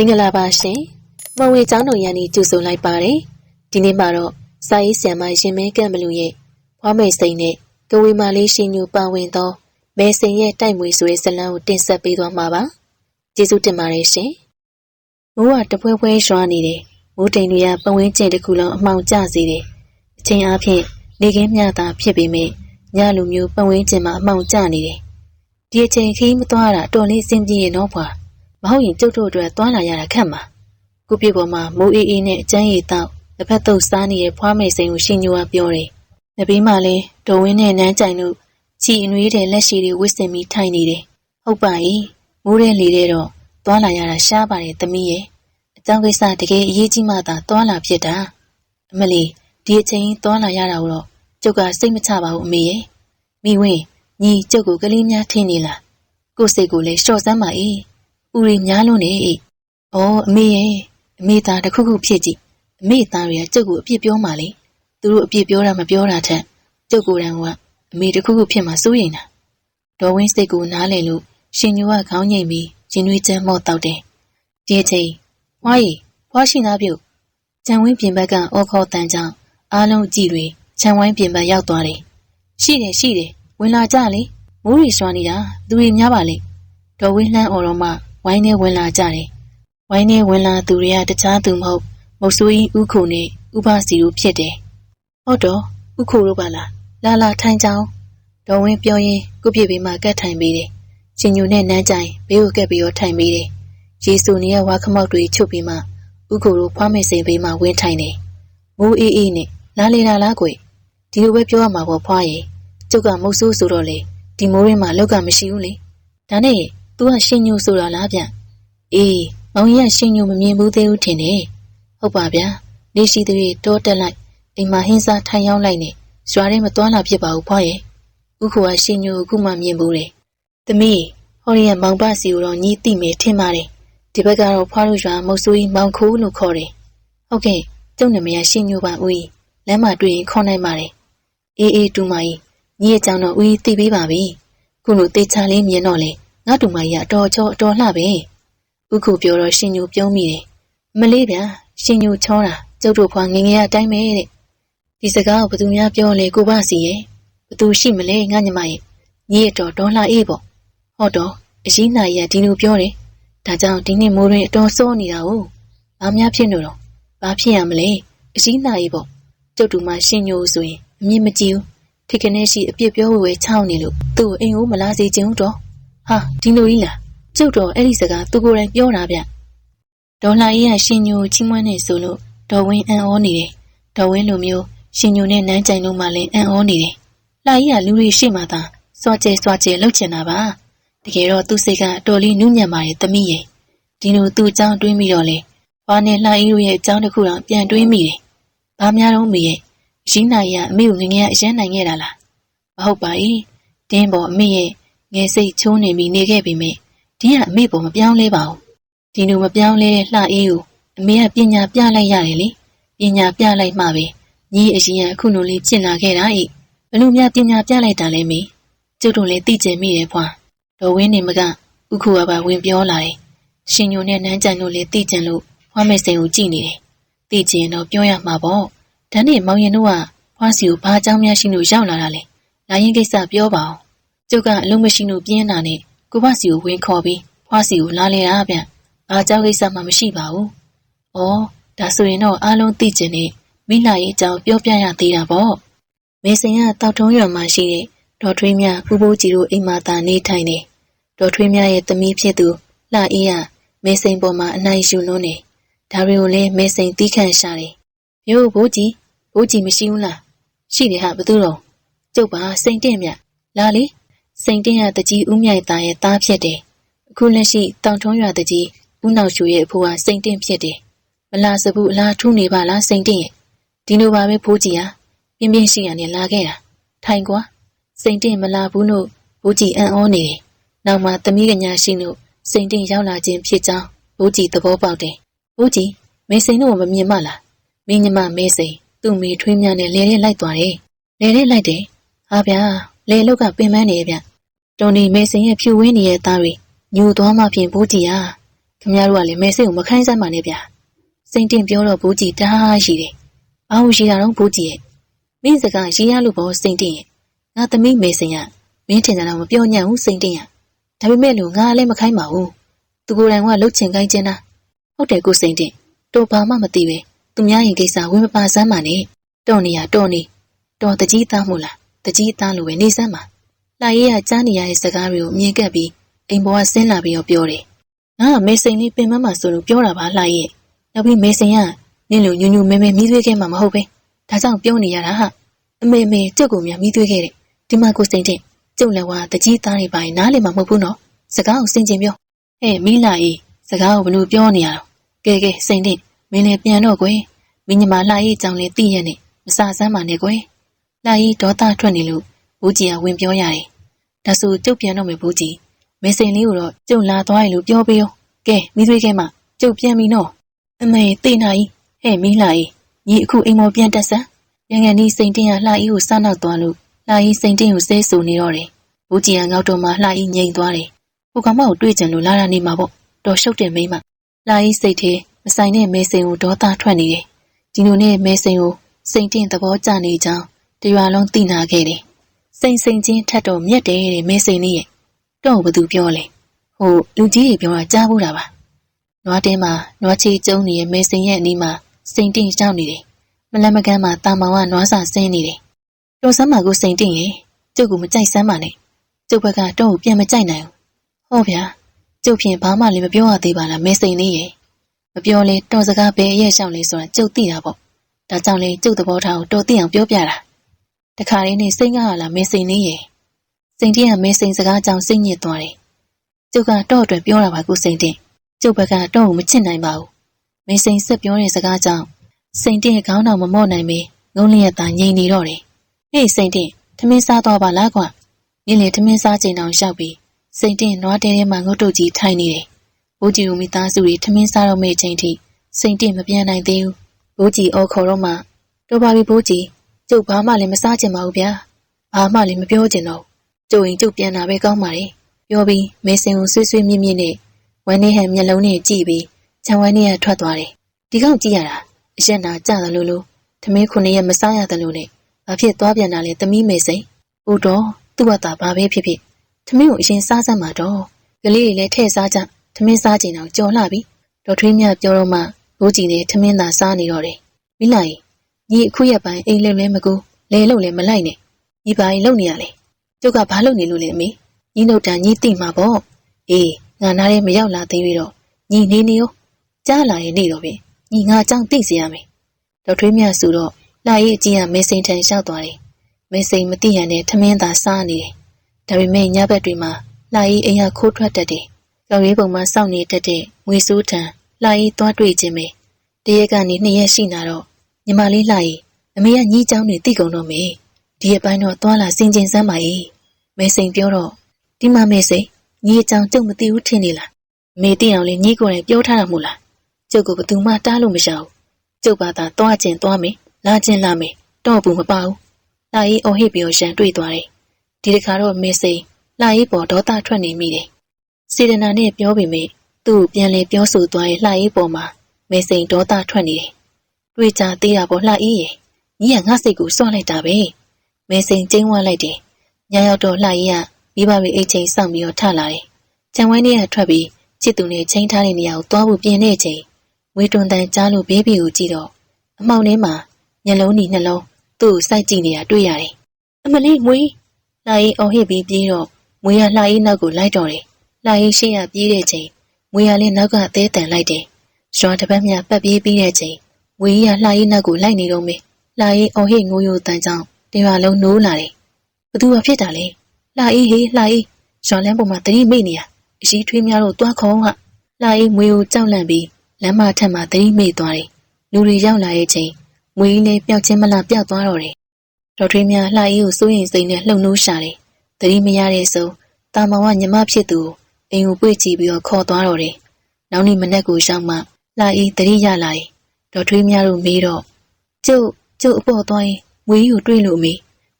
မင်္ဂလာပါရှင်။မဝေကျောင်းတော်ရန်ကြီးကြိုဆိုလိုက်ပါတယ်။ဒီနေ့မှာတော့စာရေးဆရာမရင်မဲကန့်မလူရဲ့ဖွားမိတ်စိန်နဲ့ကဝေမာလေးရှင်ညူပါဝင်သောမဲစိန်ရဲ့တိုက်မွေဆိုတဲ့ဇာတ်လမ်းကိုတင်ဆက်ပေးသွားမှာပါ။ကျေးဇူးတင်ပါတယ်ရှင်။မိုးကတပွဲပွဲရွာနေတယ်။မိုးတိမ်တွေကပဝင်းကျင်တစ်ခုလုံးအမှောင်ကျစေတယ်။အချိန်အားဖြင့်နေကင်းမြတာဖြစ်ပေမဲ့ညလိုမျိုးပဝင်းကျင်မှာအမှောင်ကျနေတယ်။ဒီအချိန်ခီးမသွားတာတော်လေးစင်ပြေရတော့ဖွာ မဟုတ်ရင်ကျုပ်တို့အတွက်သွားလာရတာခက်မှာ။ကုပြေပေါ်မှာမိုးအေးအေးနဲ့အကျန်းရည်တောက်တစ်ဖက်သုတ်စားနေတဲ့ဖွားမိတ်စိန်ကိုရှင်ညိုကပြောတယ်။နဘေးမှာလည်းဒေါ်ဝင်းနဲ့နန်းကြိုင်တို့ချီအနွေးတဲ့လက်ရှိတွေဝစ်စင်ပြီးထိုင်နေတယ်။ဟုတ်ပါ၏မိုးတဲ့လေတဲ့တော့သွားလာရတာရှားပါတယ်သမီးရဲ့။အကြောင်းကိစ္စတကယ်အရေးကြီးမှသာသွားလာဖြစ်တာ။အမလီဒီအချိန်သွားလာရတာတော့ကျုပ်ကစိတ်မချပါဘူးအမေရဲ့။မိဝင်းညီကျုပ်ကိုကလေးများထင်းနေလား။ကိုယ်စိတ်ကိုလည်းလျှော့စမ်းပါ၏။ ဦးရီများလို့နေ၏။အော်အမေရဲ့အမေသားတစ်ခုခုဖြစ်ကြည့်။အမေသားတွေကကျုပ်ကိုအပြစ်ပြောမှလေ။သူတို့အပြစ်ပြောတာမပြောတာထက်ကျုပ်ကိုယ်တိုင်ကအမေတစ်ခုခုဖြစ်မှစိုးရိမ်တာ။ဒေါ်ဝင်းစိတ်ကိုနားလည်လို့ရှင်ညိုကခေါင်းငိမ့်ပြီးရင်နွေးချမ်းမော့တောက်တယ်။ဒီအချိန်ဝါရီဖွားရှိသားပြုတ်ခြံဝင်းပြင်ဘက်ကအော်ခေါ်တန်ကြောင့်အားလုံးကြည့်တွေခြံဝိုင်းပြင်ဘက်ရောက်သွားတယ်။ရှိတယ်ရှိတယ်ဝင်လာကြလေမိုးရီရွှာနေတာသူတွေများပါလေ။ဒေါ်ဝင်းလှမ်းအော်တော့မှ ဝိုင်းထဲဝင်လာကြတယ်။ဝိုင်းထဲဝင်လာသူတွေကတခြားသူမဟုတ်မုတ်ဆိုးကြီးဥခုနဲ့ဥပစီတို့ဖြစ်တယ်။ဟုတ်တော့ဥခုတို့ပါလားလာလာထိုင်ကြအောင်ဒေါ်ဝင်းပြောရင်းကုပြစ်ဘေးမှာကတ်ထိုင်ပေးတယ်။ရှင်ညိုနဲ့နန်းကြိုင်ဘေးကိုကက်ပြီးတော့ထိုင်ပေးတယ်။ရေစုနေရဝါခမောက်တွေချုပ်ပြီးမှဥခုတို့ဖွားမိတ်စိန်ဘေးမှာဝင်းထိုင်တယ်။မိုးအေးအေးနဲ့လာလေတာလားကွ။ဒီလိုပဲပြောရမှာပေါ့ဖွားရဲ့။ကျုပ်ကမုတ်ဆိုးဆိုတော့လေဒီမိုးရင်းမှာလောက်ကမရှိဘူးလေ။ဒါနဲ့ तू ကရှင်ညိုဆိုတာလားဗျ။အေးမောင်ကြီးကရှင်ညိုမမြင်ဘူးသေးဘူးထင်တယ်။ဟုတ်ပါဗျာ။နေရှိသေးတောတက်လိုက်အိမ်မှာဟင်းစားထိုင်ရောက်လိုက်နေရွာထဲမသွားလာဖြစ်ပါဘူးဖွားရဲ့။ဥက္ခုကရှင်ညိုအခုမှမြင်ဘူးတယ်။သမီးဟော်ရီရဲ့မောင်ပစီကိုတော့ညီးသိမယ်ထင်ပါတယ်။ဒီဘက်ကတော့ဖွားတို့ရွာမုတ်ဆိုးကြီးမောင်ခိုးလို့ခေါ်တယ်။ဟုတ်ကဲ့ကျုပ်နာမည်ကရှင်ညိုပါဦး။လမ်းမှာတွေ့ရင်ခေါ်နိုင်ပါတယ်။အေးအေးတူမကြီးညီရဲ့ကြောင့်တော့ဦးသိပေးပါပြီ။ခုလိုတေချာလေးမြင်တော့လေ ငါတူမကြီးကအတော်ချောအတော်လှပဲ။ဥက္ခုပြောတော့ရှင်ညိုပြုံးမိတယ်။မလေးဗျာရှင်ညိုချောတာကျုပ်တို့ဖွာငငယ်ရအတိုင်းပဲတဲ့။ဒီစကားကိုဘသူများပြောလဲကိုပါစီရဲ့ဘသူရှိမလဲငါညီမရဲ့ညီရဲ့တော်ဒေါ်လာအေးပေါ့။ဟောတော့အရင်နိုင်ရဒီလိုပြောတယ်။ဒါကြောင့်ဒီနေ့မိုးရင်းအတော်စိုးနေတာ哦။ဘာများဖြစ်လို့တော့ဘာဖြစ်ရမလဲအရင်နိုင်ပေါ့။ကျုပ်တို့မှရှင်ညိုဆိုရင်အမြင်မကြည့်ဘူး။ထိကနေရှိအပြစ်ပြောဝဲချောင်းနေလို့သူ့ကိုအိမ်ကိုမလာစေချင်ဘူးတော့။ ဟာဒီလိုကြီးလား။ကျုပ်တော့အဲ့ဒီစကားသူကိုယ်တိုင်ပြောတာဗျ။ဒေါ်လာအေးကရှင်ညိုချီးမွမ်းနေဆိုလို့ဒေါ်ဝင်းအံ့ဩနေတယ်။ဒေါ်ဝင်းလိုမျိုးရှင်ညိုနဲ့နန်းကြိုင်တို့မှလည်းအံ့ဩနေတယ်။လှကြီးကလူတွေရှိမှသာစွာကျဲစွာကျဲလှုပ်ချင်တာပါ။တကယ်တော့သူ့စိတ်ကအတော်လေးနုညံ့ပါတယ်သမီးရဲ့။ဒီလိုသူ့အကြောင်းတွေးမိတော့လေ။ဘာနဲ့လှကြီးတို့ရဲ့အကြောင်းတစ်ခုတော့ပြန်တွေးမိတယ်။ဘာများတော့မေရဲ့ရင်းနိုင်ရအမေကိုငငယ်အရန်နိုင်ခဲ့တာလား။မဟုတ်ပါဘူး။တင်းပေါ်အမေရဲ့ ငယ်စိတ်ချိုးနေပြီးနေခဲ့ပြီမေ။ဒီကအမေပေါ်မပြောင်းလဲပါဘူး။ဒီလိုမပြောင်းလဲတဲ့လှအေးကိုအမေကပညာပြလိုက်ရတယ်လေ။ပညာပြလိုက်မှပဲညီအရင်ကအခုလိုလေးကျင့်လာခဲ့တာဤဘလို့များပညာပြလိုက်တာလဲမေကျုပ်တို့လည်းသိကျင်မိတယ်ဖွာဒေါ်ဝင်းနေမကဥခုကပါဝင်ပြောလာတယ်ရှင်ညိုနဲ့နန်းကြံတို့လည်းသိကျင်လို့ဖွာမေစိန်ကိုကြည့်နေတယ်သိကျင်တော့ပြောရမှာပေါ့ဒါနဲ့မောင်ရင်တို့ကဖွာစီကိုဘာအကြောင်းများရှိလို့ရောက်လာတာလဲလာရင်ကိစ္စပြောပါအောင် ကျုပ်ကအလုံးမရှိလို့ပြင်းတာနဲ့ကိုဘစီကိုဝင်ခေါ်ပြီးဖွာစီကိုလာလေတာဗျဘာအကြောင်းကိစ္စမှမရှိပါဘူးဩဒါဆိုရင်တော့အားလုံးသိကျင်နေမိလာရေးအကြောင်းပြောပြရသေးတာပေါ့မေစင်ကတောက်ထုံးရွာမှာရှိတဲ့ဒေါ်ထွေးမြပူပူကြီးတို့အိမ်မှာသာနေထိုင်နေဒေါ်ထွေးမြရဲ့သမီးဖြစ်သူလှအေးကမေစိန်ပေါ်မှာအနိုင်ယူလွန်းနေဒါတွေကိုလည်းမေစိန်တီးခန့်ရှာတယ်မျိုးဘိုးကြီးဘိုးကြီးမရှိဘူးလားရှိတယ်ဟာဘသူတော့ကျုပ်ပါစိန်တင့်မြလာလေ စိန်တင့်ရတကြီးဦးမြိုင်သားရဲ့သားဖြစ်တယ်အခုလက်ရှိတောင်ထုံးရွာတကြီးဦးနောက်ရှူရဲ့အဖိုးကစိန်တင့်ဖြစ်တယ်မလားစဘူးအလားထူးနေပါလားစိန်တင့်ရဲ့ဒီလိုပါပဲဖိုးကြီးဟာပြင်းပြင်းရှိရနဲ့လာခဲ့တာထိုင်ကွာစိန်တင့်မလာဘူးလို့ဘိုးကြီးအံ့ဩနေတယ်နောက်မှသမီးကညာရှိလို့စိန်တင့်ရောက်လာခြင်းဖြစ်ကြောင်းဘိုးကြီးသဘောပေါက်တယ်ဘိုးကြီးမေစိန်တို့မမြင်မလားမင်းညမမေစိန်သူ့မိထွေးမြနဲ့လဲလဲလိုက်သွားတယ်လဲလဲလိုက်တယ်ဟာဗျာ လဲလုတ်ကပင်ပန်းနေဗျတွန်ဒီမေစိန်ရဲ့ဖြူဝင်းနေတဲ့သားတွေညူသွားမှဖြင့်ဘိုးကြီးဟာခင်ဗျားတို့ကလည်းမဲစိတ်ကိုမခိုင်းစမ်းပါနဲ့ဗျာစိန်တင်ပြောတော့ဘူးကြီးတအားရှိတယ်ဘာလို့ရှိတာတော့ဘူးကြီးရဲ့မင်းစကားရေးရလို့ပေါ့စိန်တင်ရဲ့ငါသမီးမဲစိန်ကမင်းထင်တယ်တော့မပြောညံ့ဘူးစိန်တင်ရဒါပေမဲ့လို့ငါလည်းမခိုင်းပါဘူးသူကိုယ်တိုင်ကလှုပ်ချင်ခိုင်းချင်တာဟုတ်တယ်ကိုစိန်တင်တော်ဘာမှမသိပဲသူများရင်ကိစ္စဝင်မပါစမ်းပါနဲ့တော်နေရတော်နေတော်တကြီးသားမို့လား တကြီးသားလိုပဲနေစမ်းပါလာရေးကကြားနေရတဲ့စကားတွေကိုမြင်ကပ်ပြီးအိမ်ပေါ်ကဆင်းလာပြီးတော့ပြောတယ်ငါကမေစိန်လေးပင်မမှာဆိုလို့ပြောတာပါလာရဲ့နောက်ပြီးမေစိန်ကနင့်လိုညူညူမဲမဲမိသွေးခဲ့မှာမဟုတ်ပဲဒါကြောင့်ပြောနေရတာဟာအမေမေကြုတ်ကိုများမိသွေးခဲ့တယ်ဒီမှာကိုစိန်တဲ့ကျုပ်လည်းဝါတကြီးသားတွေပိုင်းနားလည်မှာမဟုတ်ဘူးနော်စကားကိုစင်ကျင်ပြောဟဲ့မိလာအေးစကားကိုဘလို့ပြောနေရတော့ကဲကဲစိန်တဲ့မင်းလည်းပြန်တော့ကွယ်မင်းညီမလှအေးကြောင့်လည်းသိရနဲ့မစစမ်းပါနဲ့ကွယ် လှအေးဒေါသထွက်နေလို့ဘူးကြီးကဝင်ပြောရတယ်ဒါဆိုကျုပ်ပြန်တော့မယ်ဘူးကြီးမေစိန်လေးကိုတော့ကျုပ်လာသွားရလို့ပြောပေးရောကဲမိသွေးခဲမှာကျုပ်ပြန်ပြီနော်အမေသိနာကြီးဟဲ့မိလာကြီးညီအခုအိမ်မောပြန်တက်စမ်းရန်ကန်ဒီစိန်တင်ကလှအေးကိုစားနောက်သွားလို့လှအေးစိန်တင်ကိုဆဲဆူနေတော့တယ်ဘူးကြီးကငေါက်တော့မှလှအေးငိန်သွားတယ်ဟိုကောင်မကိုတွေ့ကြလို့လာတာနေမှာပေါ့တော်ရှုပ်တယ်မိမလှအေးစိတ်သေးမဆိုင်တဲ့မေစိန်ကိုဒေါသထွက်နေတယ်ဒီလိုနဲ့မေစိန်ကိုစိန်တင်သဘောကျနေကြောင်း တရွာလုံးသိနာခဲ့တယ်စိန်စိန်ချင်းထက်တော့မြက်တယ်တဲ့မေစိန်လေးရဲ့တော့ဘသူပြောလဲဟိုလူကြီးတွေပြောတာကြားဘူးတာပါနွားတင်းမှာနွားချီကျုံနေတဲ့မေစိန်ရဲ့အနီးမှာစိန်တင်ရောက်နေတယ်မလန်မကန်းမှာတာမောင်ကနွားစာဆင်းနေတယ်တော်စမ်းမှာကိုစိန်တင်ရဲ့ကျုပ်ကမကြိုက်စမ်းပါနဲ့ကျုပ်ဘက်ကတော့ပြန်မကြိုက်နိုင်ဘူးဟုတ်ဗျာကျုပ်ဖြင့်ဘာမှလည်းမပြောရသေးပါလားမေစိန်လေးရဲ့မပြောလဲတော်စကားဘယ်ရဲ့ရှောက်လဲဆိုတာကျုပ်သိတာပေါ့ဒါကြောင့်လေကျုပ်သဘောထားကိုတော်သိအောင်ပြောပြတာ တခါလေးနဲ့စိတ်ကားလာမေစိန်လေးရဲ့စိန်တင်ကမေစိန်စကားကြောင့်စိတ်ညစ်သွားတယ်ကျုပ်ကတော့အတွက်ပြောတာပါကိုစိန်တင်ကျုပ်ဘက်ကတော့ကိုမချစ်နိုင်ပါဘူးမေစိန်ဆက်ပြောတဲ့စကားကြောင့်စိန်တင်ခေါင်းတော်မမော့နိုင်မေငုံလျက်သာငြိမ်နေတော့တယ်ဟေးစိန်တင်ထမင်းစားတော့ပါလားကွာနင်းလေထမင်းစားချိန်တောင်ရှောက်ပြီးစိန်တင်နွားတဲထဲမှာငုတ်တုတ်ကြီးထိုင်နေတယ်ဘိုးကြီးဦးမိသားစုတွေထမင်းစားတော့မယ့်အချိန်ထိစိန်တင်မပြန်နိုင်သေးဘူးဘိုးကြီးအော်ခေါ်တော့မှတော်ပါပြီဘိုးကြီး ကျုပ်ဘာမှလည်းမစားချင်ပါဘူးဗျာဘာမှလည်းမပြောချင်တော့ကျုပ်ရင်ကျုပ်ပြန်လာပဲကောင်းပါလေပြောပြီးမေစင်ကိုဆွေးဆွေးမြင့်မြင့်နဲ့ဝမ်းနေဟန်မျက်လုံးနဲ့ကြည့်ပြီးခြံဝမ်းနေရထွက်သွားတယ်ဒီကောင်ကြည့်ရတာအရက်နာကြတယ်လို့လို့ထမင်းခုနှစ်ရက်မစားရတယ်လို့နဲ့ဘာဖြစ်သွားပြန်တာလဲသမီးမေစိန်ဟိုတော့သူ့ဘာသာဘာပဲဖြစ်ဖြစ်ထမင်းကိုအရင်စားစမ်းပါတော့ကလေးတွေလည်းထည့်စားကြထမင်းစားချိန်တော့ကြော်လှပြီဒေါ်ထွေးမြပြောတော့မှဘိုးကြီးနဲ့ထမင်းသာစားနေတော့တယ်မိလာကြီး ညီအခုရက်ပိုင်းအိမ်လဲလဲမကူလဲလို့လည်းမလိုက်နဲ့ညီပါရင်လုံနေရလေကျုပ်ကဘာလုပ်နေလို့လဲအမေညီနှုတ်တန်ညီသိမှာပေါ့အေးငါနားထဲမရောက်လာသေးပြီတော့ညီနေနေရောကြားလာရင်နေတော့ပြီညီငါအကြောင်းသိစေရမယ်ဒေါ်ထွေးမြဆိုတော့လာရေးအကြီးကမေစိန်ထန်လျှောက်သွားတယ်မေစိန်မသိရတဲ့ထမင်းသာစားနေတယ်ဒါပေမဲ့ညဘက်တွေမှာလာရေးအိမ်ကခိုးထွက်တတ်တယ်ကြောင်ရေးပုံမှာစောင့်နေတတ်တဲ့ငွေစိုးထံလာရေးသွားတွေ့ခြင်းပဲတရက်ကနေနှစ်ရက်ရှိနာတော့ ညီမလေးလာရေးအမေကညီးချောင်းတွေတိကုန်တော့မေဒီအပိုင်းတော့သွားလာစင်ကျင်စမ်းပါ ਈ မေစိန်ပြောတော့ဒီမှာမေစိန်ညီအကြောင်းကျုပ်မသိဘူးထင်နေလားမေသိအောင်လေညီကိုယ်တိုင်ပြောထားတာမို့လားကျုပ်ကဘသူမှတားလို့မရဘူးကျုပ်ဘာသာသွားခြင်းသွားမယ်လာခြင်းလာမယ်တော့ဘူးမပါဘူးလာရေးအော်ဟစ်ပြီးတော့ရန်တွေ့သွားတယ်ဒီတခါတော့မေစိန်လာရေးပေါ်ဒေါသထွက်နေမိတယ်စေတနာနဲ့ပြောပေမဲ့သူ့ကိုပြန်လဲပြောဆိုသွားရဲ့လှရေးပေါ်မှာမေစိန်ဒေါသထွက်နေတယ် တွေ့ကြသေးတာပေါ့လှအေးရဲ့ညီကငါစိတ်ကိုစွန့်လိုက်တာပဲမေစိန်ကျင်းဝလိုက်တယ်ညရောက်တော့လှရေးကမိဘတွေအိတ်ချိန်စောင့်ပြီးတော့ထလာတယ်ခြံဝိုင်းထဲကထွက်ပြီးချစ်သူနဲ့ချိန်ထားတဲ့နေရာကိုသွားဖို့ပြင်တဲ့အချိန်ဝေတွန်တန်ကြားလို့ဘေးဘီကိုကြည့်တော့အမောင်ထဲမှာမျက်လုံးဒီနှလုံးသူ့ကိုစိုက်ကြည့်နေတာတွေ့ရတယ်အမလေးမွေးလှအေးအော်ဟစ်ပြီးပြေးတော့မွေးကလှအေးနောက်ကိုလိုက်တော့တယ်လှအေးရှေ့ရပြေးတဲ့ချိန်မွေးကလည်းနောက်ကသဲတန်လိုက်တယ်ရွာတစ်ပတ်မြပတ်ပြေးပြီးတဲ့ချိန် ဝေးရလှအေးနောက်ကိုလိုက်နေတော့မေလှအေးအော်ဟစ်ငိုယိုတန်ကြောင့်တရွာလုံးနိုးလာတယ်ဘသူကဖြစ်တာလဲလှအေးဟေးလှအေးရွာလန်းပေါ်မှာတတိမိတ်နေရအရှိထွေးများတော့တွားခေါင်းဟာလှအေးမွေကိုကြောက်လန့်ပြီးလမ်းမထက်မှာတတိမိတ်သွားတယ်လူတွေရောက်လာတဲ့ချိန်မွေးလည်းပျောက်ချင်းမလားပျောက်သွားတော့တယ်ဒေါ်ထွေးများလှအေးကိုစိုးရင်စိတ်နဲ့လှုပ်နိုးရှာတယ်တတိမရတဲ့ဆိုတာမောင်ကညီမဖြစ်သူကိုအိမ်ကိုပွေ့ကြည့်ပြီးတော့ခေါ်သွားတော့တယ်နောက်နေ့မနက်ကိုရောက်မှလှအေးတတိရလာတယ် ဒေါ်ထွေးများတို့မေးတော့ကျုပ်ကျုပ်အပေါ်သွားရင်မွေးကိုတွေ့လို့မေး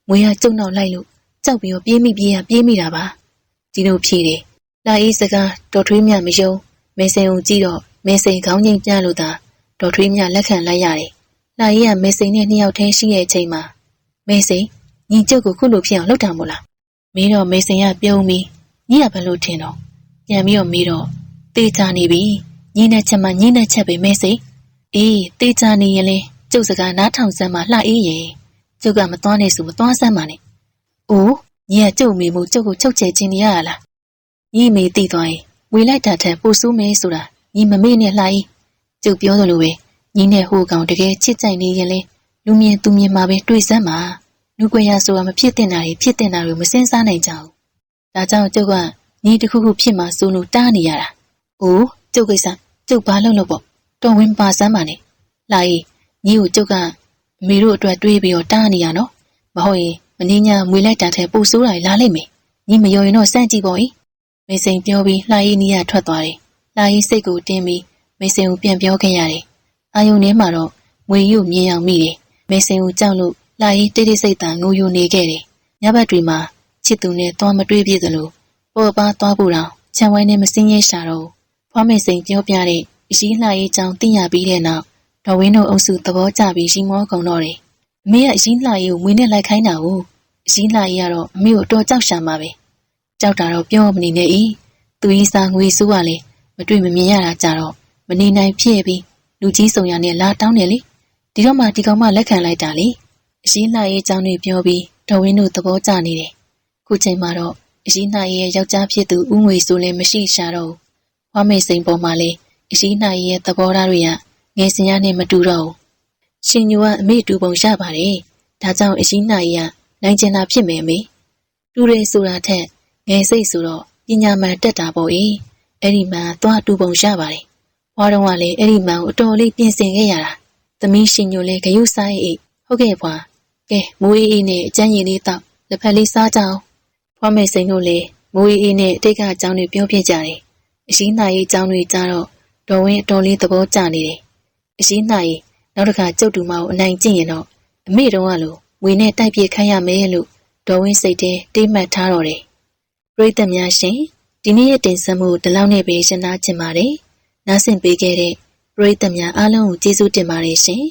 မွေးကကျုံနောက်လိုက်လို့ကြောက်ပြီးတော့ပြေးမိပြေးရပြေးမိတာပါဒီလိုဖြေတယ်လာအေးစကားတော်ထွေးမြမယုံမမေစိန်ကိုကြည့်တော့မေစိန်ခေါင်းငိမ်ပြလို့သာဒေါ်ထွေးမြလက်ခံလိုက်ရတယ်။လာရီကမေစိန်နဲ့နှစ်ယောက်တည်းရှိတဲ့အချိန်မှာမေစိန်ညီကျုပ်ကိုခုလိုဖြစ်အောင်လုပ်တာမို့လား။မင်းတော့မေစိန်ကပြုံးပြီးညီကဘယ်လိုထင်တော့ပြန်ပြီးတော့မေးတော့တေးချနေပြီညီနဲ့ချက်မှညီနဲ့ချက်ပဲမေစိန် အေးတေးချနေရင်လေကျုပ်စကားနားထောင်စမ်းမှလှအေးရင်ကျုပ်ကမသွားနဲ့ဆိုမသွားစမ်းပါနဲ့။အိုးညီကကျုပ်မိမှုကျုပ်ကိုချုပ်ချယ်ခြင်းနေရလား။ညီမေသိသွားရင်ဝေလိုက်တာထက်ပိုဆိုးမယ်ဆိုတာညီမမေ့နဲ့လှအေးကျုပ်ပြောသလိုပဲညီနဲ့ဟိုကောင်တကယ်ချစ်ကြိုက်နေရင်လေလူမြင်သူမြင်မှာပဲတွေ့စမ်းပါလူကွေရဆိုတာမဖြစ်တင်တာတွေဖြစ်တင်တာတွေမစင်စားနိုင်ကြဘူးဒါကြောင့်ကျုပ်ကညီတစ်ခုခုဖြစ်မှာစိုးလို့တားနေရတာအိုးကျုပ်ကိစ္စကျုပ်ဘာလုပ်လို့ပေါ့ တော်ဝင်ပါစမ်းပါနဲ့လာရီညီကိုကျုပ်ကအမေတို့အတွက်တွေးပြီးတော့တားနေရနော်မဟုတ်ရင်မင်းညာမွေလိုက်တာထဲပိုဆိုးတာလာလိမ့်မယ်ညီမယော်ရင်တော့စမ်းကြည့်ပေါ့ဤမေစိန်ပြောပြီးလှရီနီးရထွက်သွားတယ်လှရီစိတ်ကိုတင်းပြီးမေစိန်ကိုပြန်ပြောခဲ့ရတယ်အာယုန်ထဲမှာတော့ငွေရုပ်မြင်အောင်မိတယ်မေစိန်ကိုကြောက်လို့လှရီတိတ်တိတ်ဆိတ်တန်ငိုယိုနေခဲ့တယ်ညဘက်တွေမှာချစ်သူနဲ့သွားမတွေ့ပြည့်သလိုပေါ်ပါသွားဖို့တောင်ခြံဝိုင်းနဲ့မစင်းရဲရှာတော့ဖွားမေစိန်ပြောပြတဲ့ အရှိလှရီကြောင့်သိရပြီးတဲ့နောက်ဒေါ်ဝင်းတို့အုပ်စုသဘောကျပြီးရှိမောကုန်တော့တယ်အမေကအရင်လှရီကိုမွေးနဲ့လိုက်ခိုင်းတာကိုအရင်လှရီကတော့အမေကိုတော်ကြောက်ရှာမှာပဲကြောက်တာတော့ပြောမနေနဲ့ဤသူဤစာငွေစိုးကလည်းမတွေ့မမြင်ရတာကြတော့မနေနိုင်ဖြစ်ပြီးလူကြီးစုံရနဲ့လာတောင်းတယ်လေဒီတော့မှဒီကောင်မလက်ခံလိုက်တာလေအရင်လှရီအကြောင်းတွေပြောပြီးဒေါ်ဝင်းတို့သဘောကျနေတယ်ခုချိန်မှာတော့အရင်လှရီရဲ့ယောက်ျားဖြစ်သူဦးငွေစိုးလည်းမရှိရှာတော့ဘူးဝါမေစိန်ပေါ်မှာလေ အရင်လှရီရဲ့သဘောထားတွေကငယ်စဉ်ရနဲ့မတူတော့ဘူးရှင်ညူကအမေတူပုံရပါတယ်ဒါကြောင့်အရင်လှရီကနိုင်ကျင်တာဖြစ်မယ်မေတူတယ်ဆိုတာထက်ငယ်စိတ်ဆိုတော့ပညာမှန်တက်တာပေါ့အေးအဲ့ဒီမှသွားတူပုံရပါတယ်ဘွားတော်ကလည်းအဲ့ဒီမှန်ကိုအတော်လေးပြင်ဆင်ခဲ့ရတာသမီးရှင်ညိုလည်းဂယုဆိုင်အိတ်ဟုတ်ကဲ့ဘွားကဲမိုးအေးအေးနဲ့အကျန်းရည်လေးတောက်လက်ဖက်လေးစားကြအောင်ဘွားမေစိန်တို့လည်းမိုးအေးအေးနဲ့အတိတ်ကအကြောင်းတွေပြောပြကြတယ်အရှိနာရေးအကြောင်းတွေကြားတော့ ဒေါ်ဝင်းအတော်လေးသဘောကျနေတယ်အရှိနာရေးနောက်တစ်ခါကျုပ်တူမကိုအနိုင်ကျင့်ရင်တော့အမေတော်ကလို့ငွေနဲ့တိုက်ပြခိုင်းရမယ်လို့ဒေါ်ဝင်းစိတ်ထဲတိတ်မှတ်ထားတော့တယ်ပရိသတ်များရှင်ဒီနေ့ရဲ့တင်ဆက်မှုဒီလောက်နဲ့ပဲရှင်းသားချင်ပါတယ်နားဆင်ပေးခဲ့တဲ့ပရိသတ်များအားလုံးကိုကျေးဇူးတင်ပါတယ်ရှင်